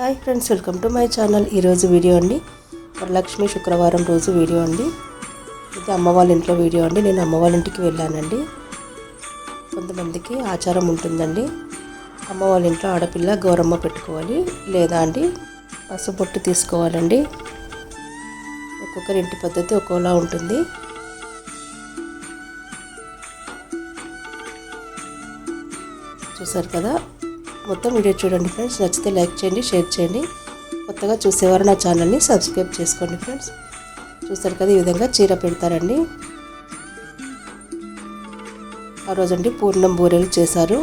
Hi friends welcome to my channel. ఈరోజు video అండి. వరలక్ష్మి శుక్రవారం రోజు వీడియో అండి. ఇది అమ్మ వాళ్ళ ఇంట్లో వీడియో అండి. నేను అమ్మ వాళ్ళ ఇంటికి వెళ్ళానండి. కొంతమందికి ఆచారం ఉంటుందండి. అమ్మ వాళ్ళ ఇంట్లో ఆడపిల్ల గౌరమ్మ పెట్టుకోవాలి. లేదా అండి పసుపొట్టు తీసుకోవాలండి. ఒక్కొక్కరి ఇంటి పద్ధతి ఒక్కోలా ఉంటుంది. చూసారు కదా? మొత్తం వీడియో చూడండి ఫ్రెండ్స్. నచ్చితే లైక్ చేయండి షేర్ చేయండి. కొత్తగా చూసేవారు నా ఛానల్ని సబ్స్క్రైబ్ చేసుకోండి ఫ్రెండ్స్. చూస్తారు కదా ఈ విధంగా చీర పెడతారండి. ఆ రోజండి పూర్ణం బూరెలు చేశారు.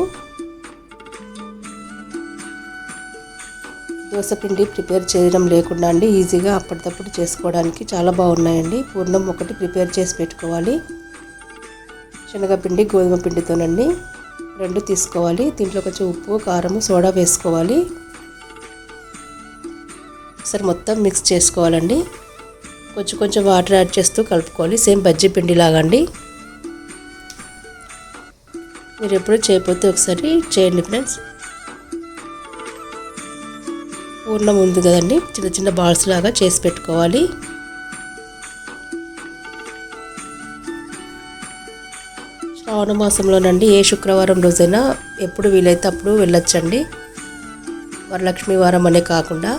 దోసపిండి ప్రిపేర్ చేయడం లేకుండా అండి ఈజీగా అప్పటికప్పుడు చేసుకోవడానికి చాలా బాగున్నాయండి. పూర్ణం ఒకటి ప్రిపేర్ చేసి పెట్టుకోవాలి. శనగపిండి గోధుమ పిండితోనండి రెండు తీసుకోవాలి. దీంట్లో కొంచెం ఉప్పు కారము సోడా వేసుకోవాలి. ఒకసారి మొత్తం మిక్స్ చేసుకోవాలండి. కొంచెం కొంచెం వాటర్ యాడ్ చేస్తూ కలుపుకోవాలి. సేమ్ బజ్జీ పిండి లాగండి. మీరు ఎప్పుడు చేయకపోతే ఒకసారి చేయండి ఫ్రెండ్స్. పూర్ణం ఉంది కదండి. చిన్న చిన్న బాల్స్ లాగా చేసి పెట్టుకోవాలి. శ్రావణ మాసంలోనండి ఏ శుక్రవారం రోజైనా ఎప్పుడు వీలైతే అప్పుడు వెళ్ళొచ్చండి. వరలక్ష్మి వారం అనే కాకుండా.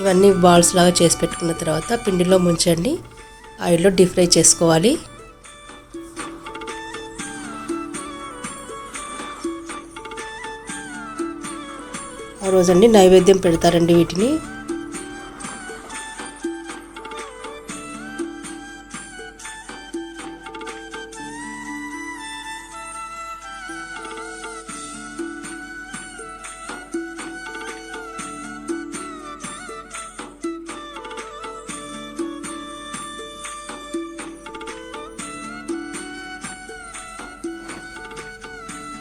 ఇవన్నీ బాల్స్ లాగా చేసి పెట్టుకున్న తర్వాత పిండిలో ముంచండి. ఆయిల్లో డీప్ ఫ్రై చేసుకోవాలి. ఆ రోజండి నైవేద్యం పెడతారండి వీటిని.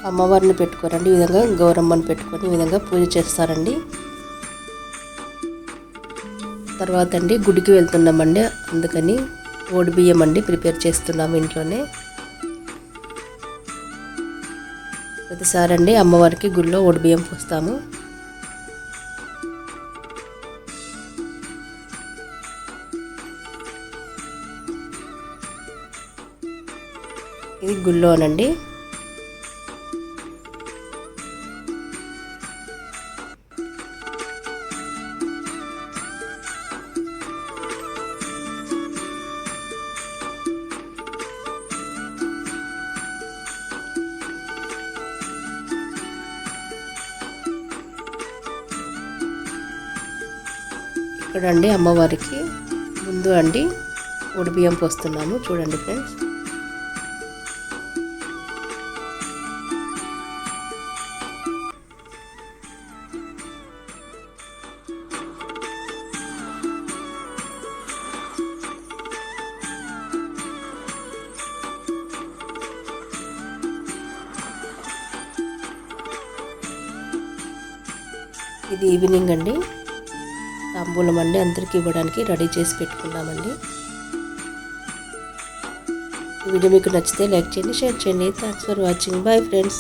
అమ్మవారిని పెట్టుకోరండి ఈ విధంగా గౌరమ్మని పెట్టుకొని ఈ విధంగా పూజ చేస్తారండి. తర్వాత అండి గుడికి వెళ్తున్నామండి అందుకని ఓడి బియ్యం అండి ప్రిపేర్ చేస్తున్నాము ఇంట్లోనే. ప్రతిసారి అండి అమ్మవారికి గుడిలో ఓడి బియ్యం పోస్తాము. ఇది గుళ్ళోనండి. ఇక్కడండి అమ్మవారికి. ముందు అండి బియ్యం పోస్తున్నాము. చూడండి ఫ్రెండ్స్. ఇది ఈవినింగ్ అండి. తాంబూలం అండి అందరికి ఇవ్వడానికి రెడీ చేసి పెట్టుకున్నామండి. వీడియో మీకు నచ్చితే లైక్ చేయండి షేర్ చేయండి. Thanks for watching bye friends